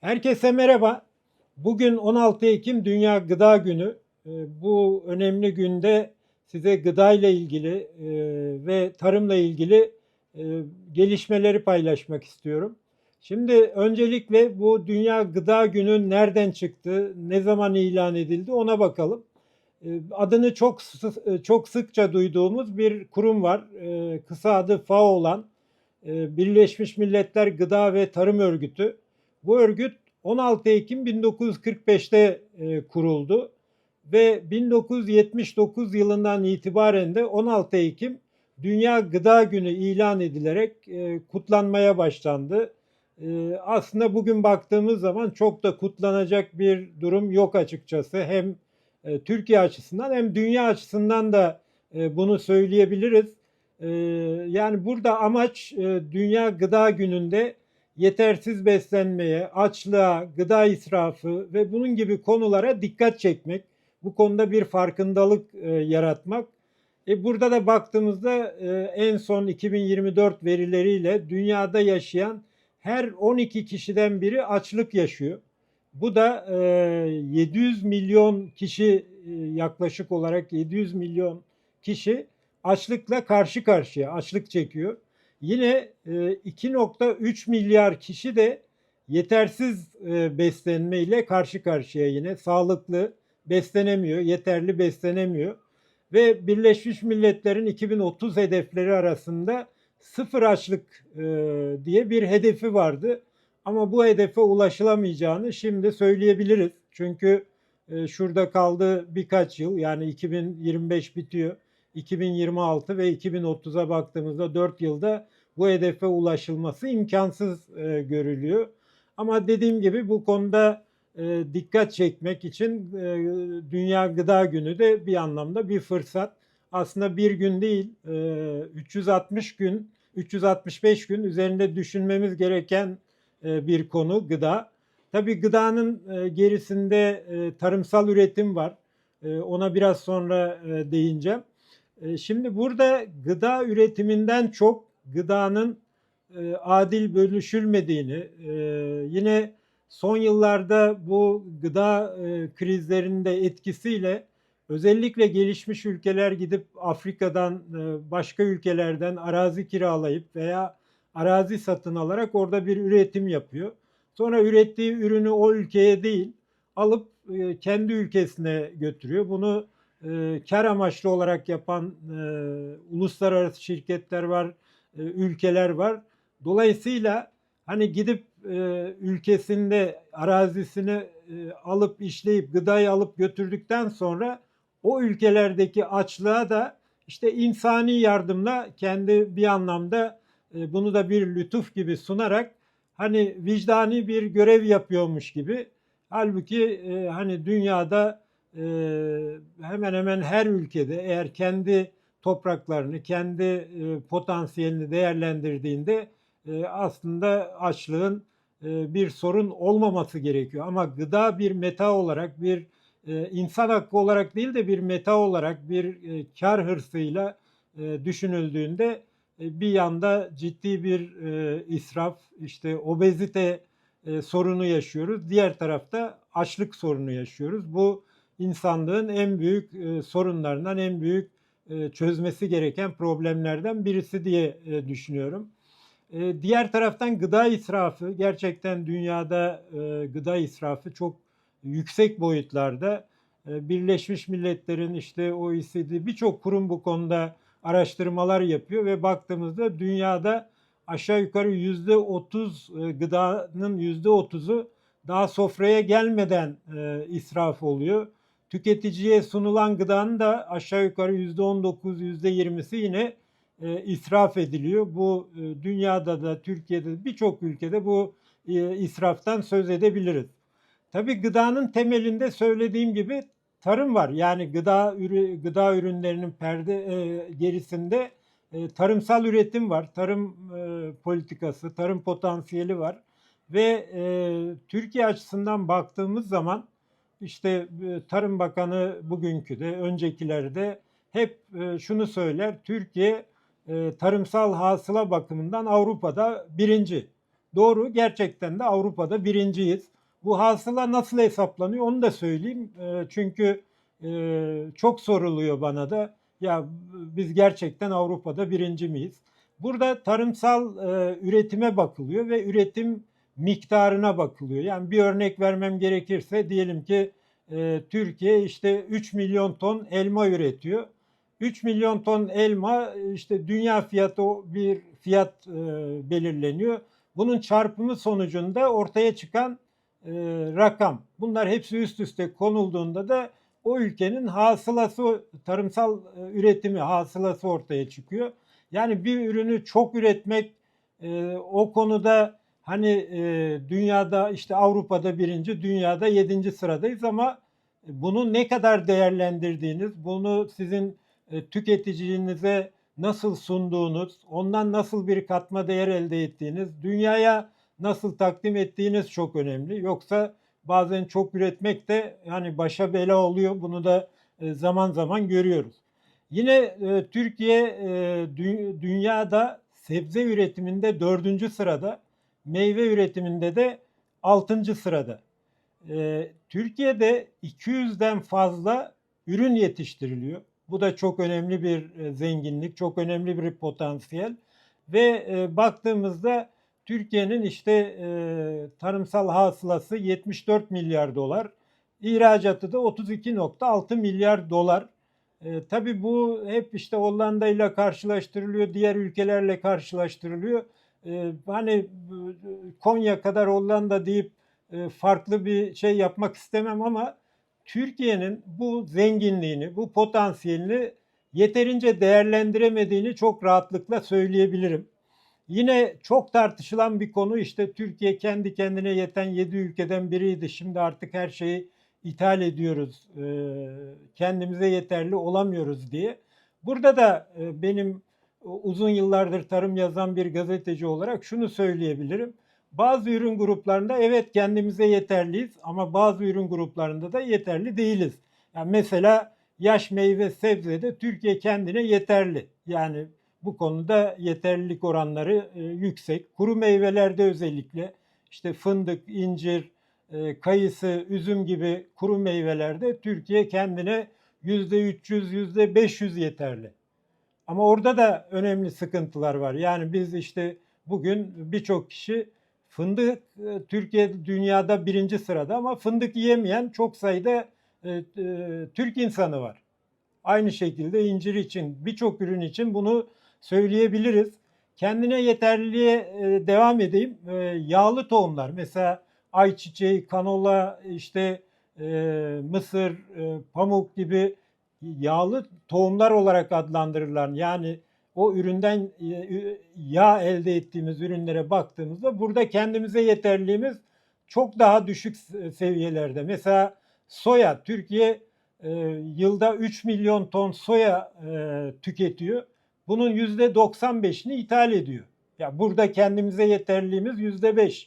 Herkese merhaba. Bugün 16 Ekim Dünya Gıda Günü. Ee, Bu önemli günde size gıda ile ilgili e, ve tarımla ilgili e, gelişmeleri paylaşmak istiyorum. Şimdi öncelikle bu Dünya Gıda Günü nereden çıktı, ne zaman ilan edildi ona bakalım. E, Adını çok sı- çok sıkça duyduğumuz bir kurum var. E, Kısa adı FAO olan e, Birleşmiş Milletler Gıda ve Tarım Örgütü. Bu örgüt 16 Ekim 1945'te e, kuruldu ve 1979 yılından itibaren de 16 Ekim Dünya Gıda Günü ilan edilerek e, kutlanmaya başlandı. E, aslında bugün baktığımız zaman çok da kutlanacak bir durum yok açıkçası. Hem e, Türkiye açısından hem dünya açısından da e, bunu söyleyebiliriz. E, yani burada amaç e, Dünya Gıda Günü'nde yetersiz beslenmeye, açlığa, gıda israfı ve bunun gibi konulara dikkat çekmek, bu konuda bir farkındalık e, yaratmak. E, burada da baktığımızda e, en son 2024 verileriyle dünyada yaşayan her 12 kişiden biri açlık yaşıyor. Bu da e, 700 milyon kişi e, yaklaşık olarak 700 milyon kişi açlıkla karşı karşıya, açlık çekiyor. Yine e, 2.3 milyar kişi de yetersiz e, beslenme ile karşı karşıya yine sağlıklı beslenemiyor, yeterli beslenemiyor ve Birleşmiş Milletler'in 2030 hedefleri arasında sıfır açlık e, diye bir hedefi vardı. Ama bu hedefe ulaşılamayacağını şimdi söyleyebiliriz. Çünkü e, şurada kaldı birkaç yıl yani 2025 bitiyor. 2026 ve 2030'a baktığımızda 4 yılda bu hedefe ulaşılması imkansız e, görülüyor. Ama dediğim gibi bu konuda e, dikkat çekmek için e, Dünya Gıda Günü de bir anlamda bir fırsat. Aslında bir gün değil, e, 360 gün, 365 gün üzerinde düşünmemiz gereken e, bir konu gıda. Tabii gıdanın e, gerisinde e, tarımsal üretim var. E, ona biraz sonra e, değineceğim. E, Şimdi burada gıda üretiminden çok gıdanın e, adil bölüşülmediğini, e, yine son yıllarda bu gıda e, krizlerinin de etkisiyle özellikle gelişmiş ülkeler gidip Afrika'dan başka ülkelerden arazi kiralayıp veya arazi satın alarak orada bir üretim yapıyor. Sonra ürettiği ürünü o ülkeye değil alıp kendi ülkesine götürüyor. Bunu e, kar amaçlı olarak yapan e, uluslararası şirketler var, e, ülkeler var. Dolayısıyla hani gidip e, ülkesinde arazisini e, alıp işleyip gıdayı alıp götürdükten sonra o ülkelerdeki açlığa da işte insani yardımla kendi bir anlamda e, bunu da bir lütuf gibi sunarak hani vicdani bir görev yapıyormuş gibi. Halbuki e, hani dünyada hemen hemen her ülkede eğer kendi topraklarını, kendi e, potansiyelini değerlendirdiğinde e, aslında açlığın e, bir sorun olmaması gerekiyor. Ama gıda bir meta olarak, bir insan hakkı olarak değil de bir meta olarak, bir kar hırsıyla düşünüldüğünde bir yanda ciddi bir israf, işte obezite sorunu yaşıyoruz. Diğer tarafta açlık sorunu yaşıyoruz. Bu insanlığın en büyük e, sorunlarından, en büyük e, çözmesi gereken problemlerden birisi diye e, düşünüyorum. Diğer taraftan gıda israfı gerçekten dünyada gıda israfı çok yüksek boyutlarda. Birleşmiş Milletler'in işte OECD birçok kurum bu konuda araştırmalar yapıyor ve baktığımızda dünyada aşağı yukarı yüzde otuz gıdanın yüzde otuzu daha sofraya gelmeden e, israf oluyor. Tüketiciye sunulan gıdanın da aşağı yukarı yüzde on dokuz, yüzde yirmisi yine e, israf ediliyor. Bu e, dünyada da Türkiye'de de birçok ülkede bu e, israftan söz edebiliriz. Tabii gıdanın temelinde söylediğim gibi tarım var. Yani gıda ürü, gıda ürünlerinin perde e, gerisinde e, tarımsal üretim var. Tarım e, politikası, tarım potansiyeli var. Ve e, Türkiye açısından baktığımız zaman işte e, Tarım Bakanı bugünkü de öncekilerde hep e, şunu söyler. Türkiye e, tarımsal hasıla bakımından Avrupa'da birinci. Doğru gerçekten de Avrupa'da birinciyiz. Bu hasıla nasıl hesaplanıyor onu da söyleyeyim. Çünkü çok soruluyor bana da ya biz gerçekten Avrupa'da birinci miyiz? Burada tarımsal üretime bakılıyor ve üretim miktarına bakılıyor. Yani bir örnek vermem gerekirse diyelim ki e, Türkiye işte 3 milyon ton elma üretiyor. 3 milyon ton elma işte dünya fiyatı bir fiyat e, belirleniyor. Bunun çarpımı sonucunda ortaya çıkan e, rakam. Bunlar hepsi üst üste konulduğunda da o ülkenin hasılası, tarımsal e, üretimi, hasılası ortaya çıkıyor. Yani bir ürünü çok üretmek e, o konuda hani e, dünyada işte Avrupa'da birinci, dünyada yedinci sıradayız ama bunu ne kadar değerlendirdiğiniz, bunu sizin e, tüketicinize nasıl sunduğunuz, ondan nasıl bir katma değer elde ettiğiniz, dünyaya nasıl takdim ettiğiniz çok önemli. Yoksa bazen çok üretmek de yani başa bela oluyor. Bunu da e, zaman zaman görüyoruz. Yine e, Türkiye e, dü- dünyada sebze üretiminde dördüncü sırada, meyve üretiminde de altıncı sırada. E, Türkiye'de 200'den fazla ürün yetiştiriliyor. Bu da çok önemli bir e, zenginlik, çok önemli bir potansiyel. Ve e, baktığımızda Türkiye'nin işte e, tarımsal hasılası 74 milyar dolar, ihracatı da 32.6 milyar dolar. E, tabii bu hep işte Hollanda ile karşılaştırılıyor, diğer ülkelerle karşılaştırılıyor. E, hani e, Konya kadar Hollanda deyip e, farklı bir şey yapmak istemem ama Türkiye'nin bu zenginliğini, bu potansiyelini yeterince değerlendiremediğini çok rahatlıkla söyleyebilirim. Yine çok tartışılan bir konu işte Türkiye kendi kendine yeten 7 ülkeden biriydi. Şimdi artık her şeyi ithal ediyoruz, e, kendimize yeterli olamıyoruz diye. Burada da benim uzun yıllardır tarım yazan bir gazeteci olarak şunu söyleyebilirim. Bazı ürün gruplarında evet kendimize yeterliyiz ama bazı ürün gruplarında da yeterli değiliz. Yani mesela yaş meyve sebzede Türkiye kendine yeterli. Yani bu konuda yeterlilik oranları e, yüksek. Kuru meyvelerde özellikle işte fındık, incir, e, kayısı, üzüm gibi kuru meyvelerde Türkiye kendine %300, %500 yeterli. Ama orada da önemli sıkıntılar var. Yani biz işte bugün birçok kişi fındık e, Türkiye dünyada birinci sırada ama fındık yiyemeyen çok sayıda e, e, Türk insanı var. Aynı şekilde incir için birçok ürün için bunu söyleyebiliriz. Kendine yeterliliğe e, devam edeyim. E, yağlı tohumlar mesela ayçiçeği, kanola, işte e, mısır, e, pamuk gibi yağlı tohumlar olarak adlandırırlar. Yani o üründen e, yağ elde ettiğimiz ürünlere baktığımızda burada kendimize yeterliğimiz çok daha düşük seviyelerde. Mesela soya, Türkiye e, yılda 3 milyon ton soya e, tüketiyor. Bunun %95'ini ithal ediyor. Ya burada kendimize yeterliğimiz %5.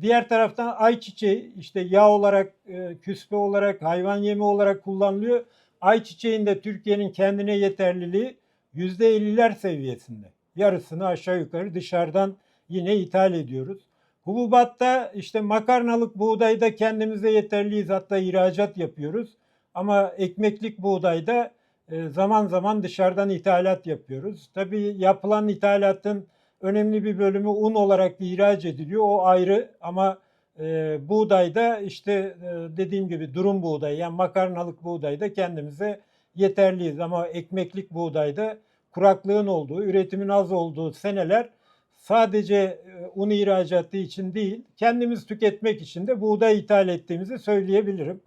Diğer taraftan ayçiçeği işte yağ olarak, e, küspe olarak, hayvan yemi olarak kullanılıyor. Ayçiçeğin de Türkiye'nin kendine yeterliliği %50'ler seviyesinde. Yarısını aşağı yukarı dışarıdan yine ithal ediyoruz. Hububatta işte makarnalık buğdayda kendimize yeterliyiz hatta ihracat yapıyoruz. Ama ekmeklik buğdayda e, zaman zaman dışarıdan ithalat yapıyoruz. Tabii yapılan ithalatın önemli bir bölümü un olarak ihraç ediliyor. O ayrı ama e, buğdayda işte e, dediğim gibi durum buğday yani makarnalık buğdayda kendimize yeterliyiz. Ama ekmeklik buğdayda kuraklığın olduğu, üretimin az olduğu seneler sadece un ihracatı için değil, kendimiz tüketmek için de buğday ithal ettiğimizi söyleyebilirim.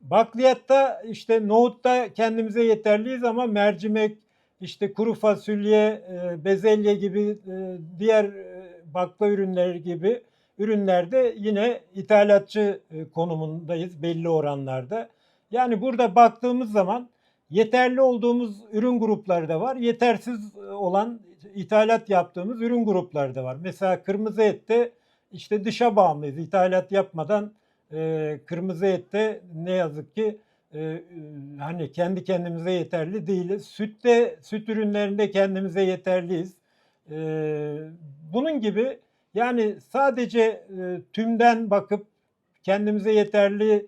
Bakliyatta işte nohutta kendimize yeterliyiz ama mercimek, işte kuru fasulye, bezelye gibi diğer bakla ürünleri gibi ürünlerde yine ithalatçı konumundayız belli oranlarda. Yani burada baktığımız zaman yeterli olduğumuz ürün grupları da var. Yetersiz olan ithalat yaptığımız ürün grupları da var. Mesela kırmızı ette işte dışa bağımlıyız. İthalat yapmadan e, kırmızı ette ne yazık ki e, hani kendi kendimize yeterli değiliz. Sütte, süt ürünlerinde kendimize yeterliyiz. E, bunun gibi Yani sadece e, tümden bakıp kendimize yeterli e,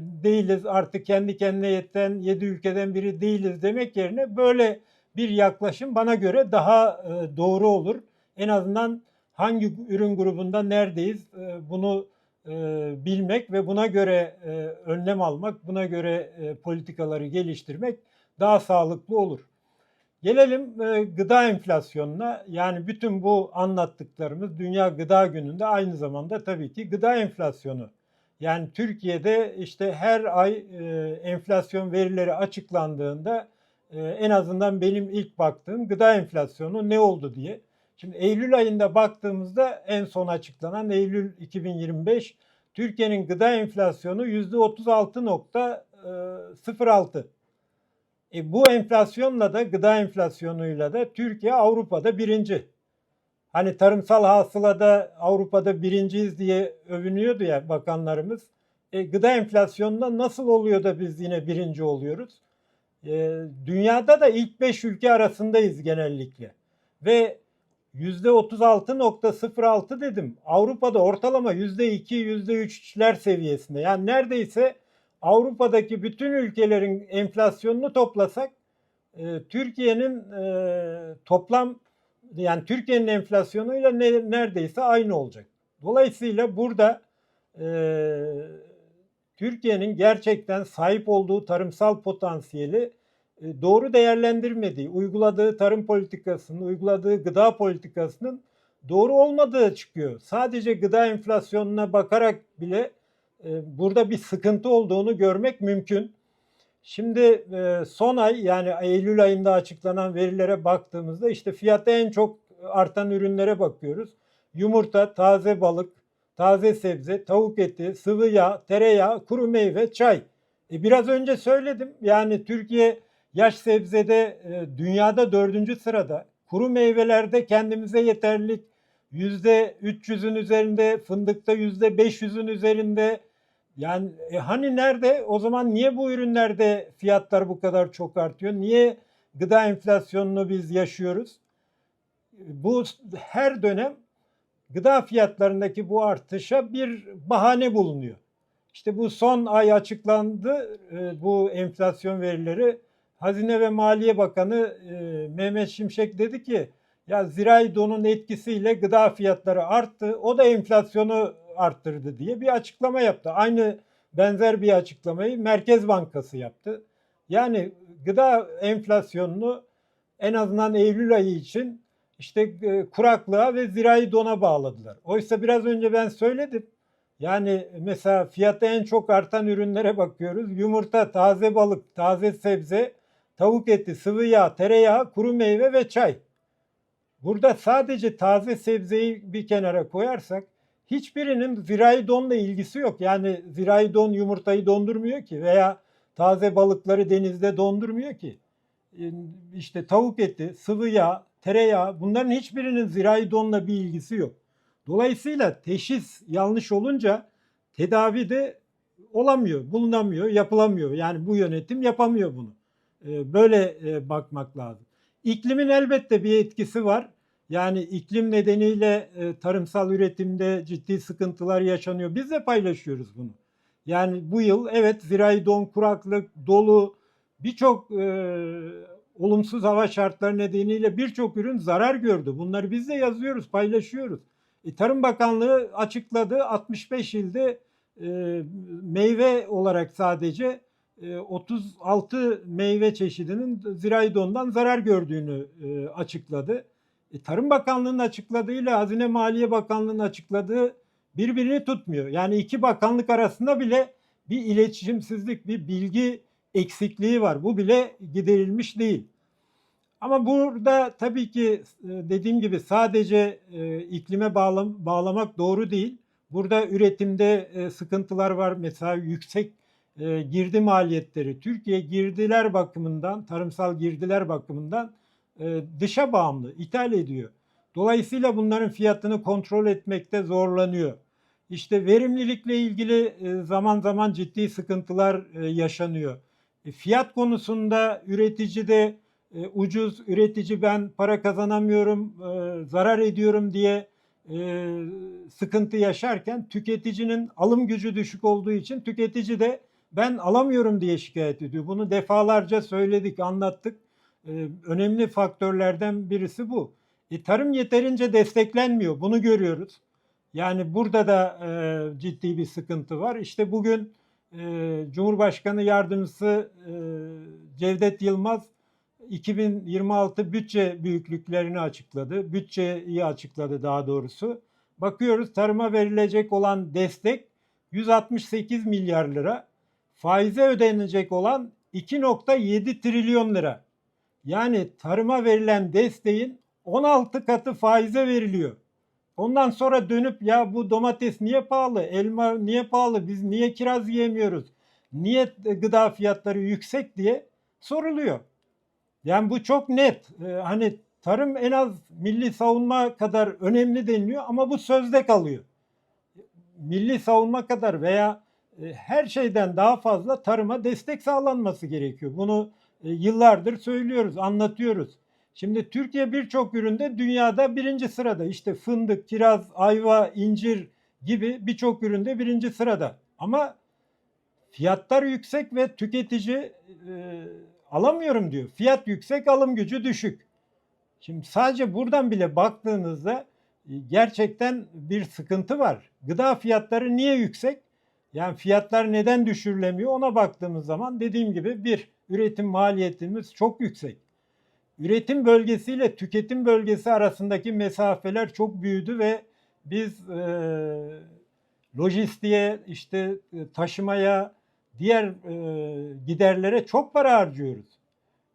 değiliz artık kendi kendine yeten 7 ülkeden biri değiliz demek yerine böyle bir yaklaşım bana göre daha e, doğru olur. En azından hangi ürün grubunda neredeyiz e, bunu e, bilmek ve buna göre e, önlem almak, buna göre e, politikaları geliştirmek daha sağlıklı olur. Gelelim e, gıda enflasyonuna. Yani bütün bu anlattıklarımız Dünya Gıda Günü'nde aynı zamanda tabii ki gıda enflasyonu. Yani Türkiye'de işte her ay e, enflasyon verileri açıklandığında e, en azından benim ilk baktığım gıda enflasyonu ne oldu diye. Şimdi Eylül ayında baktığımızda en son açıklanan Eylül 2025 Türkiye'nin gıda enflasyonu %36.06. E bu enflasyonla da gıda enflasyonuyla da Türkiye Avrupa'da birinci. Hani tarımsal hasılada Avrupa'da birinciyiz diye övünüyordu ya bakanlarımız. E, gıda enflasyonunda nasıl oluyor da biz yine birinci oluyoruz? E, dünyada da ilk 5 ülke arasındayız genellikle. Ve %36.06 dedim. Avrupa'da ortalama %2, %3'ler seviyesinde. Yani neredeyse Avrupa'daki bütün ülkelerin enflasyonunu toplasak e, Türkiye'nin e, toplam yani Türkiye'nin enflasyonuyla ne, neredeyse aynı olacak. Dolayısıyla burada e, Türkiye'nin gerçekten sahip olduğu tarımsal potansiyeli e, doğru değerlendirmediği, uyguladığı tarım politikasının, uyguladığı gıda politikasının doğru olmadığı çıkıyor. Sadece gıda enflasyonuna bakarak bile burada bir sıkıntı olduğunu görmek mümkün. Şimdi e, son ay yani Eylül ayında açıklanan verilere baktığımızda işte fiyatta en çok artan ürünlere bakıyoruz. Yumurta, taze balık, taze sebze, tavuk eti, sıvı yağ, tereyağı, kuru meyve, çay. E biraz önce söyledim yani Türkiye yaş sebzede e, dünyada dördüncü sırada. Kuru meyvelerde kendimize yeterlilik yüzde 300'ün üzerinde, fındıkta yüzde 500'ün üzerinde, yani e, hani nerede? O zaman niye bu ürünlerde fiyatlar bu kadar çok artıyor? Niye gıda enflasyonunu biz yaşıyoruz? Bu her dönem gıda fiyatlarındaki bu artışa bir bahane bulunuyor. İşte bu son ay açıklandı e, bu enflasyon verileri. Hazine ve Maliye Bakanı e, Mehmet Şimşek dedi ki ya zirai donun etkisiyle gıda fiyatları arttı. O da enflasyonu arttırdı diye bir açıklama yaptı. Aynı benzer bir açıklamayı Merkez Bankası yaptı. Yani gıda enflasyonunu en azından Eylül ayı için işte e, kuraklığa ve zirai dona bağladılar. Oysa biraz önce ben söyledim. Yani mesela fiyatta en çok artan ürünlere bakıyoruz. Yumurta, taze balık, taze sebze, tavuk eti, sıvı yağ, tereyağı, kuru meyve ve çay. Burada sadece taze sebzeyi bir kenara koyarsak hiçbirinin zirai donla ilgisi yok. Yani zirai don yumurtayı dondurmuyor ki veya taze balıkları denizde dondurmuyor ki. Ee, işte tavuk eti, sıvı yağ, tereyağı bunların hiçbirinin zirai donla bir ilgisi yok. Dolayısıyla teşhis yanlış olunca tedavi de olamıyor, bulunamıyor, yapılamıyor. Yani bu yönetim yapamıyor bunu. Ee, böyle e, bakmak lazım. İklimin elbette bir etkisi var. Yani iklim nedeniyle e, tarımsal üretimde ciddi sıkıntılar yaşanıyor. Biz de paylaşıyoruz bunu. Yani bu yıl evet zirai don, kuraklık, dolu birçok e, olumsuz hava şartları nedeniyle birçok ürün zarar gördü. Bunları biz de yazıyoruz, paylaşıyoruz. E, Tarım Bakanlığı açıkladı 65 ilde e, meyve olarak sadece 36 meyve çeşidinin zirai dondan zarar gördüğünü e, açıkladı. E, Tarım Bakanlığı'nın açıkladığıyla Hazine Maliye Bakanlığı'nın açıkladığı birbirini tutmuyor. Yani iki bakanlık arasında bile bir iletişimsizlik, bir bilgi eksikliği var. Bu bile giderilmiş değil. Ama burada tabii ki e, dediğim gibi sadece e, iklime bağlam bağlamak doğru değil. Burada üretimde e, sıkıntılar var. Mesela yüksek e, girdi maliyetleri. Türkiye girdiler bakımından, tarımsal girdiler bakımından e, dışa bağımlı, ithal ediyor. Dolayısıyla bunların fiyatını kontrol etmekte zorlanıyor. İşte verimlilikle ilgili e, zaman zaman ciddi sıkıntılar e, yaşanıyor. Fiyat konusunda üretici de ucuz, üretici ben para kazanamıyorum, zarar ediyorum diye e, sıkıntı yaşarken tüketicinin alım gücü düşük olduğu için tüketici de ben alamıyorum diye şikayet ediyor. Bunu defalarca söyledik, anlattık. E, önemli faktörlerden birisi bu. E, tarım yeterince desteklenmiyor. Bunu görüyoruz. Yani burada da e, ciddi bir sıkıntı var. İşte bugün e, Cumhurbaşkanı Yardımcısı e, Cevdet Yılmaz 2026 bütçe büyüklüklerini açıkladı. Bütçeyi açıkladı daha doğrusu. Bakıyoruz tarıma verilecek olan destek 168 milyar lira. Faize ödenecek olan 2.7 trilyon lira. Yani tarıma verilen desteğin 16 katı faize veriliyor. Ondan sonra dönüp ya bu domates niye pahalı, elma niye pahalı, biz niye kiraz yiyemiyoruz, niye gıda fiyatları yüksek diye soruluyor. Yani bu çok net. Ee, hani tarım en az milli savunma kadar önemli deniliyor ama bu sözde kalıyor. Milli savunma kadar veya her şeyden daha fazla tarıma destek sağlanması gerekiyor. Bunu e, yıllardır söylüyoruz, anlatıyoruz. Şimdi Türkiye birçok üründe dünyada birinci sırada. İşte fındık, kiraz, ayva, incir gibi birçok üründe birinci sırada. Ama fiyatlar yüksek ve tüketici e, alamıyorum diyor. Fiyat yüksek, alım gücü düşük. Şimdi sadece buradan bile baktığınızda e, gerçekten bir sıkıntı var. Gıda fiyatları niye yüksek? Yani fiyatlar neden düşürülemiyor ona baktığımız zaman dediğim gibi bir üretim maliyetimiz çok yüksek. Üretim bölgesiyle tüketim bölgesi arasındaki mesafeler çok büyüdü ve biz e, lojistiğe, işte e, taşımaya, diğer e, giderlere çok para harcıyoruz.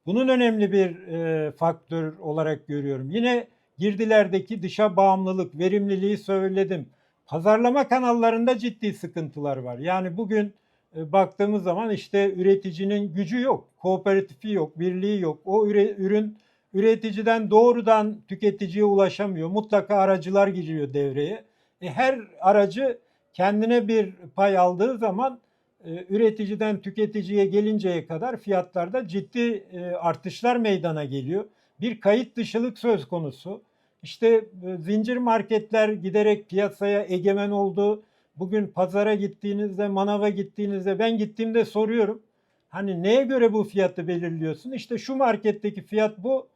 Bunun önemli bir e, faktör olarak görüyorum. Yine girdilerdeki dışa bağımlılık, verimliliği söyledim. Pazarlama kanallarında ciddi sıkıntılar var. Yani bugün e, baktığımız zaman işte üreticinin gücü yok, kooperatifi yok, birliği yok. O ürün üreticiden doğrudan tüketiciye ulaşamıyor. Mutlaka aracılar giriyor devreye. E, her aracı kendine bir pay aldığı zaman e, üreticiden tüketiciye gelinceye kadar fiyatlarda ciddi e, artışlar meydana geliyor. Bir kayıt dışılık söz konusu. İşte e, zincir marketler giderek piyasaya egemen oldu. Bugün pazara gittiğinizde, manava gittiğinizde ben gittiğimde soruyorum. Hani neye göre bu fiyatı belirliyorsun? İşte şu marketteki fiyat bu.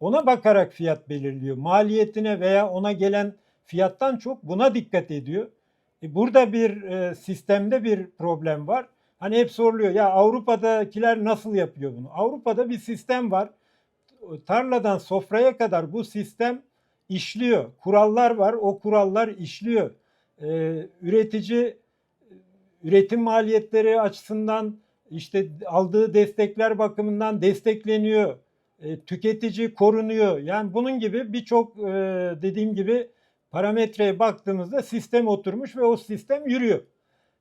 Ona bakarak fiyat belirliyor. Maliyetine veya ona gelen fiyattan çok buna dikkat ediyor. E burada bir e, sistemde bir problem var. Hani hep soruluyor ya Avrupa'dakiler nasıl yapıyor bunu? Avrupa'da bir sistem var. Tarladan sofraya kadar bu sistem işliyor. Kurallar var. O kurallar işliyor. E, üretici üretim maliyetleri açısından işte aldığı destekler bakımından destekleniyor. E, tüketici korunuyor. Yani bunun gibi birçok e, dediğim gibi parametreye baktığımızda sistem oturmuş ve o sistem yürüyor.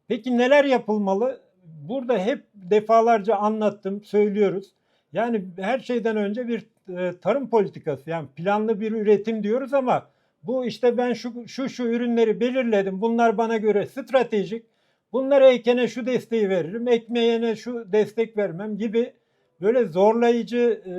Peki neler yapılmalı? Burada hep defalarca anlattım, söylüyoruz. Yani her şeyden önce bir e, tarım politikası yani planlı bir üretim diyoruz ama bu işte ben şu şu şu ürünleri belirledim. Bunlar bana göre stratejik. Bunlara ekene şu desteği veririm, ekmeyene şu destek vermem gibi böyle zorlayıcı e,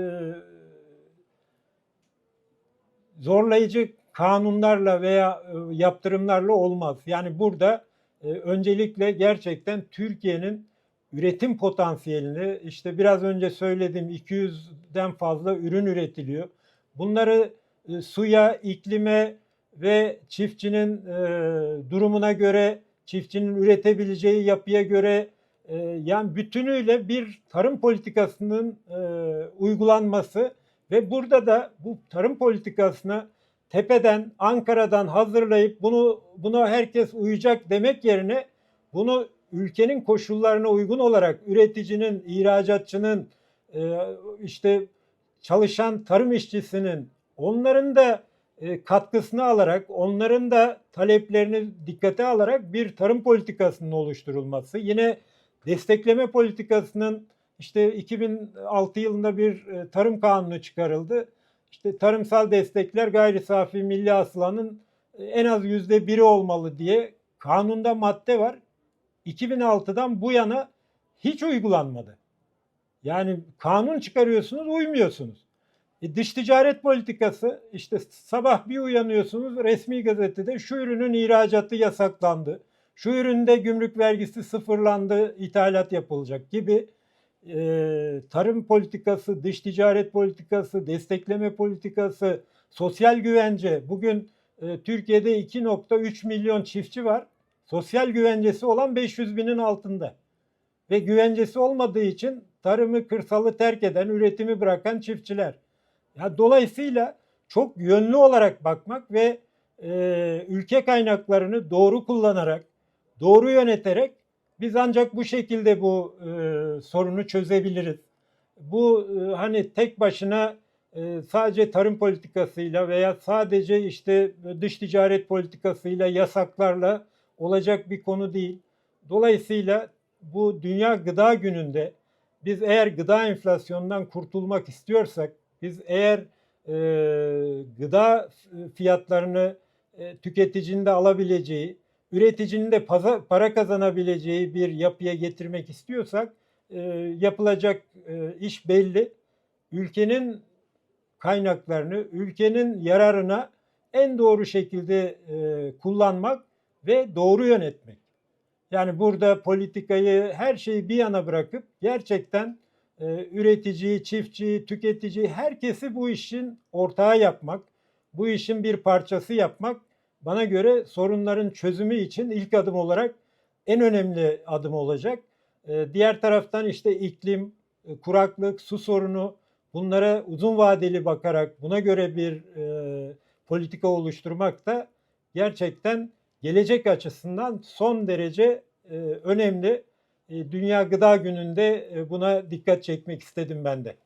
zorlayıcı kanunlarla veya e, yaptırımlarla olmaz. Yani burada öncelikle gerçekten Türkiye'nin üretim potansiyelini işte biraz önce söylediğim 200'den fazla ürün üretiliyor. Bunları e, suya, iklime ve çiftçinin durumuna göre, çiftçinin üretebileceği yapıya göre yani bütünüyle bir tarım politikasının uygulanması ve burada da bu tarım politikasına tepeden Ankara'dan hazırlayıp bunu buna herkes uyacak demek yerine bunu ülkenin koşullarına uygun olarak üreticinin, ihracatçının, e, işte çalışan tarım işçisinin onların da e, katkısını alarak, onların da taleplerini dikkate alarak bir tarım politikasının oluşturulması. Yine destekleme politikasının işte 2006 yılında bir e, tarım kanunu çıkarıldı işte tarımsal destekler gayri safi milli hasılanın en az yüzde biri olmalı diye kanunda madde var. 2006'dan bu yana hiç uygulanmadı. Yani kanun çıkarıyorsunuz uymuyorsunuz. E, dış ticaret politikası işte sabah bir uyanıyorsunuz resmi gazetede şu ürünün ihracatı yasaklandı. Şu üründe gümrük vergisi sıfırlandı, ithalat yapılacak gibi e, tarım politikası, dış ticaret politikası, destekleme politikası, sosyal güvence. Bugün e, Türkiye'de 2.3 milyon çiftçi var. Sosyal güvencesi olan 500 binin altında. Ve güvencesi olmadığı için tarımı, kırsalı terk eden, üretimi bırakan çiftçiler. Ya dolayısıyla çok yönlü olarak bakmak ve e, ülke kaynaklarını doğru kullanarak, doğru yöneterek biz ancak bu şekilde bu e, sorunu çözebiliriz. Bu e, hani tek başına e, sadece tarım politikasıyla veya sadece işte dış ticaret politikasıyla, yasaklarla olacak bir konu değil. Dolayısıyla bu Dünya Gıda Günü'nde biz eğer gıda enflasyonundan kurtulmak istiyorsak, biz eğer e, gıda fiyatlarını e, tüketicinin de alabileceği, üreticinin de para kazanabileceği bir yapıya getirmek istiyorsak e, yapılacak e, iş belli. Ülkenin kaynaklarını ülkenin yararına en doğru şekilde e, kullanmak ve doğru yönetmek. Yani burada politikayı her şeyi bir yana bırakıp gerçekten e, üreticiyi, çiftçiyi, tüketiciyi herkesi bu işin ortağı yapmak, bu işin bir parçası yapmak bana göre sorunların çözümü için ilk adım olarak en önemli adım olacak. E, diğer taraftan işte iklim, e, kuraklık, su sorunu bunlara uzun vadeli bakarak buna göre bir e, politika oluşturmak da gerçekten gelecek açısından son derece e, önemli. E, Dünya Gıda Günü'nde e, buna dikkat çekmek istedim ben de.